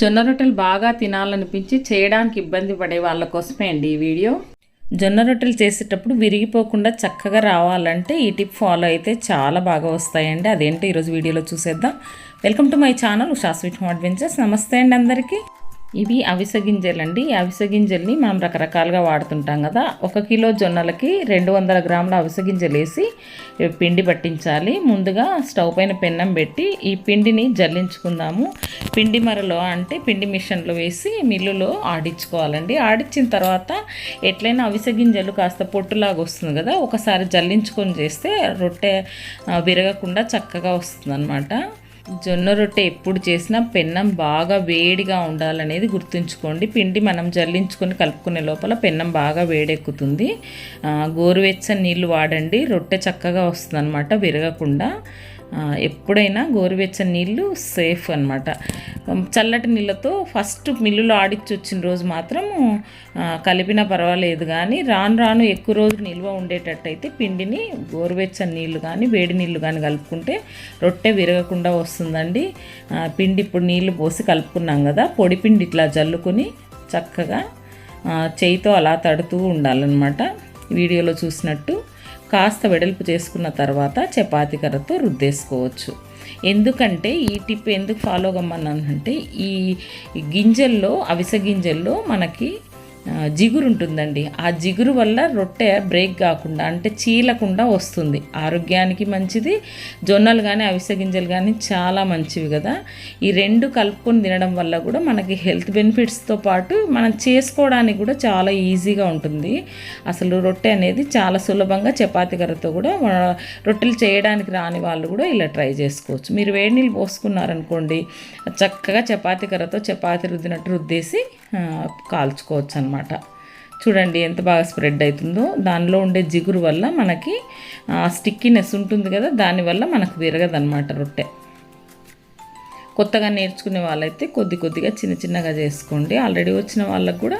జొన్న రొట్టెలు బాగా తినాలనిపించి చేయడానికి ఇబ్బంది పడే వాళ్ళ కోసమే అండి ఈ వీడియో. జొన్న రొట్టెలు చేసేటప్పుడు విరిగిపోకుండా చక్కగా రావాలంటే ఈ టిప్ ఫాలో అయితే చాలా బాగా వస్తాయండి. అదేంటో ఈరోజు వీడియోలో చూసేద్దాం. Welcome to my channel Usha sweet home adventures. నమస్తే అండి అందరికీ. ఇవి అవిసె గింజలండి. అవిసె గింజల్ని మనం రకరకాలుగా వాడుతుంటాం కదా. ఒక కిలో జొన్నలకి రెండు వందల గ్రాముల అవిసె గింజలు వేసి పిండి పట్టించాలి. ముందుగా స్టవ్ పైన పెన్నం పెట్టి ఈ పిండిని జల్లించుకుందాము. పిండి మరలో అంటే పిండి మిషన్లో వేసి మిల్లులో ఆడించుకోవాలండి. ఆడించిన తర్వాత ఎట్లయినా అవిసె గింజలు కాస్త పొట్టులాగా వస్తుంది కదా. ఒకసారి జల్లించుకొని చేస్తే రొట్టె విరగకుండా చక్కగా వస్తుంది జొన్న రొట్టె ఎప్పుడు చేసినా పెన్నం బాగా వేడిగా ఉండాలనేది గుర్తుంచుకోండి. పిండి మనం జల్లించుకొని కలుపుకునే లోపల పెన్నం బాగా వేడెక్కుతుంది. గోరువెచ్చని నీళ్ళు వాడండి. రొట్టె చక్కగా వస్తుంది అనమాట విరగకుండా ఎప్పుడైనా గోరువెచ్చని నీళ్ళు సేఫ్ అనమాట చల్లటి నీళ్ళతో ఫస్ట్ మిల్లులో ఆడిచ్చి వచ్చిన రోజు మాత్రం కలిపినా పర్వాలేదు కానీ రాను రాను ఎక్కువ రోజులు నిల్వ ఉండేటట్టయితే పిండిని గోరువెచ్చని నీళ్ళు కానీ వేడి నీళ్ళు కానీ కలుపుకుంటే రొట్టె విరగకుండా వస్తుందండి. పిండి ఇప్పుడు నీళ్ళు పోసి కలుపుకున్నాం కదా పొడి పిండి ఇట్లా జల్లుకొని చక్కగా చేయితో అలా తడుతూ ఉండాలన్నమాట. వీడియోలో చూసినట్టు కాస్త వెడల్పు చేసుకున్న తర్వాత చపాతీ కర్రతో రుద్దేసుకోవచ్చు. ఎందుకంటే ఈ టిప్ ఎందుకు ఫాలో కమ్మన్నానంటే ఈ గింజల్లో అవిసె గింజల్లో మనకి జిగురు ఉంటుందండి. ఆ జిగురు వల్ల రొట్టె బ్రేక్ కాకుండా అంటే చీలకుండా వస్తుంది. ఆరోగ్యానికి మంచిది జొన్నలు కానీ అవిసె గింజలు కానీ చాలా మంచివి కదా. ఈ రెండు కలుపుకొని తినడం వల్ల కూడా మనకి హెల్త్ బెనిఫిట్స్తో పాటు మనం చేసుకోవడానికి కూడా చాలా ఈజీగా ఉంటుంది. అసలు రొట్టె అనేది చాలా సులభంగా చపాతీ కర్రతో కూడా రొట్టెలు చేయడానికి రాని వాళ్ళు కూడా ఇలా ట్రై చేసుకోవచ్చు. మీరు వేడి నీళ్ళు పోసుకున్నారనుకోండి చక్కగా చపాతీ కర్రతో చపాతీ రుద్దినట్టు రుద్దేసి కాల్చుకోవచ్చు అనమాట చూడండి ఎంత బాగా స్ప్రెడ్ అవుతుందో దానిలో ఉండే జిగురు వల్ల మనకి స్టిక్కినెస్ ఉంటుంది కదా దానివల్ల మనకు విరగదనమాట రొట్టె. కొత్తగా నేర్చుకునే వాళ్ళైతే కొద్ది కొద్దిగా చిన్న చిన్నగా చేసుకోండి. ఆల్రెడీ వచ్చిన వాళ్ళకు కూడా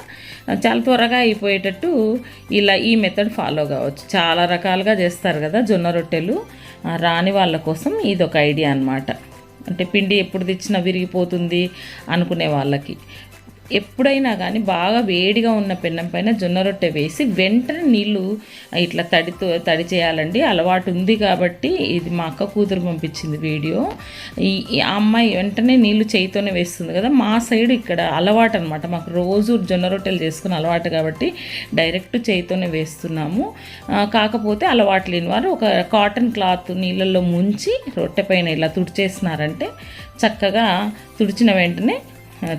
చాలా త్వరగా అయిపోయేటట్టు ఇలా ఈ మెథడ్ ఫాలో కావచ్చు. చాలా రకాలుగా చేస్తారు కదా జొన్న రొట్టెలు. రాని వాళ్ళ కోసం ఇది ఒక ఐడియా అన్నమాట. అంటే పిండి ఎప్పుడు తెచ్చినా విరిగిపోతుంది అనుకునే వాళ్ళకి. ఎప్పుడైనా కానీ బాగా వేడిగా ఉన్న పెన్నం పైన జొన్న రొట్టె వేసి వెంటనే నీళ్ళు ఇట్లా తడితో తడి చేయాలండి. అలవాటు ఉంది కాబట్టి ఇది మా అక్క కూతురు పంపించింది వీడియో. ఈ అమ్మాయి వెంటనే నీళ్ళు చేయితోనే వేస్తుంది కదా. మా సైడ్ ఇక్కడ అలవాటు అనమాట మాకు రోజు జొన్న రొట్టెలు చేసుకుని అలవాటు కాబట్టి డైరెక్ట్ చేయితోనే వేస్తున్నాము. కాకపోతే అలవాటు లేని వారు ఒక కాటన్ క్లాత్ నీళ్ళల్లో ముంచి రొట్టె పైన ఇలా తుడిచేసినారంటే చక్కగా తుడిచిన వెంటనే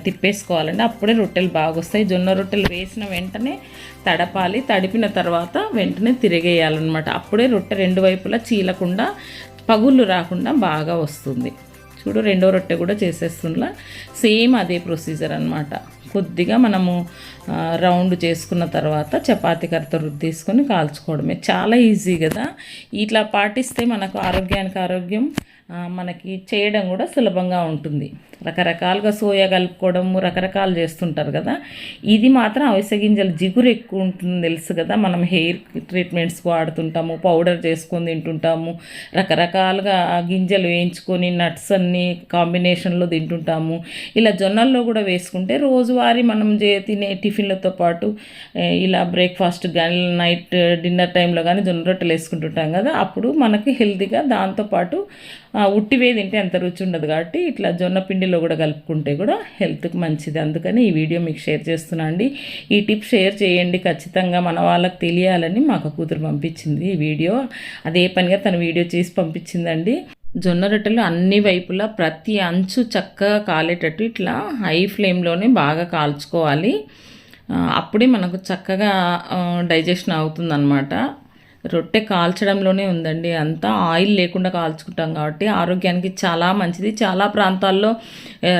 తిప్పేసుకోవాలండి. అప్పుడే రొట్టెలు బాగా వస్తాయి జొన్న రొట్టెలు వేసిన వెంటనే తడపాలి. తడిపిన తర్వాత వెంటనే తిరిగేయాలన్నమాట. అప్పుడే రొట్టె రెండు వైపులా చీలకుండా పగుళ్ళు రాకుండా బాగా వస్తుంది. చూడు రెండో రొట్టె కూడా చేసేస్తుందిలా సేమ్ అదే ప్రొసీజర్ అనమాట కొద్దిగా మనము రౌండ్ చేసుకున్న తర్వాత చపాతి కర్రతో రుద్దేసుకొని కాల్చుకోవడమే. చాలా ఈజీ కదా. ఇట్లా పాటిస్తే మనకు ఆరోగ్యానికి ఆరోగ్యం మనకి చేయడం కూడా సులభంగా ఉంటుంది. రకరకాలుగా సోయా కలుపుకోవడము రకరకాలు చేస్తుంటారు కదా. ఇది మాత్రం అవిసె గింజలు జిగురు ఎక్కువ ఉంటుంది తెలుసు కదా. మనం హెయిర్ ట్రీట్మెంట్స్ వాడుతుంటాము పౌడర్ చేసుకొని తింటుంటాము రకరకాలుగా గింజలు వేయించుకొని నట్స్ అన్ని కాంబినేషన్లో తింటుంటాము. ఇలా జొన్నల్లో కూడా వేసుకుంటే రోజువారీ మనం చే తినే టిఫిన్లతో పాటు ఇలా బ్రేక్ఫాస్ట్ కానీ నైట్ డిన్నర్ టైంలో కానీ జొన్న రొట్టెలు వేసుకుంటుంటాం కదా. అప్పుడు మనకి హెల్తీగా దాంతోపాటు ఉట్టివే తింటే అంత రుచి ఉండదు కాబట్టి ఇట్లా జొన్న పిండిలో కూడా కలుపుకుంటే కూడా హెల్త్కి మంచిది. అందుకని ఈ వీడియో మీకు షేర్ చేస్తున్నా అండి. ఈ టిప్ షేర్ చేయండి. ఖచ్చితంగా మన వాళ్ళకి తెలియాలని మాకు కూతురు పంపించింది ఈ వీడియో. అదే పనిగా తన వీడియో చేసి పంపించిందండి. జొన్న రొట్టెలు అన్ని వైపులా ప్రతి అంచు చక్కగా కాలేటట్టు ఇట్లా హై ఫ్లేమ్లోనే బాగా కాల్చుకోవాలి. అప్పుడే మనకు చక్కగా డైజెషన్ అవుతుందన్నమాట. రొట్టె కాల్చడంలోనే ఉందండి. అంతా ఆయిల్ లేకుండా కాల్చుకుంటాం కాబట్టి ఆరోగ్యానికి చాలా మంచిది. చాలా ప్రాంతాల్లో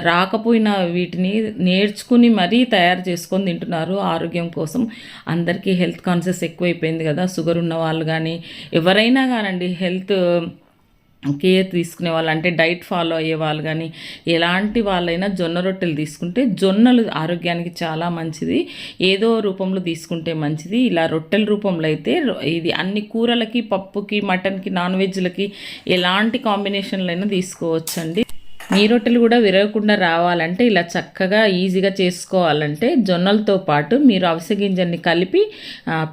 రాకపోయిన రాకపోయినా వీటిని నేర్చుకుని మరీ తయారు చేసుకొని తింటున్నారు ఆరోగ్యం కోసం. అందరికీ హెల్త్ కాన్షియస్ ఎక్కువైపోయింది కదా. షుగర్ ఉన్న వాళ్ళు కానీ ఎవరైనా కానండి హెల్త్ కేర్ తీసుకునే వాళ్ళు అంటే డైట్ ఫాలో అయ్యే వాళ్ళు కానీ ఎలాంటి వాళ్ళైనా జొన్న రొట్టెలు తీసుకుంటే జొన్నలు ఆరోగ్యానికి చాలా మంచిది. ఏదో రూపంలో తీసుకుంటే మంచిది. ఇలా రొట్టెల రూపంలో అయితే ఇది అన్ని కూరలకి పప్పుకి మటన్కి నాన్ వెజ్లకి ఎలాంటి కాంబినేషన్లైనా తీసుకోవచ్చండి. మీ రొట్టెలు కూడా విరగకుండా రావాలంటే ఇలా చక్కగా ఈజీగా చేసుకోవాలంటే జొన్నలతో పాటు మీరు అవిసె గింజల్ని కలిపి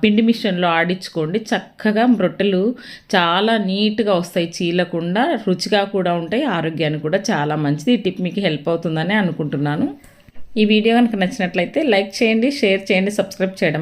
పిండి మిషన్లో ఆడించుకోండి. చక్కగా రొట్టెలు చాలా నీట్గా వస్తాయి. చీలకుండా రుచిగా కూడా ఉంటాయి. ఆరోగ్యానికి కూడా చాలా మంచిది. ఈ టిప్ మీకు హెల్ప్ అవుతుందని అనుకుంటున్నాను. ఈ వీడియో కనుక నచ్చినట్లయితే లైక్ చేయండి షేర్ చేయండి సబ్స్క్రైబ్ చేయడం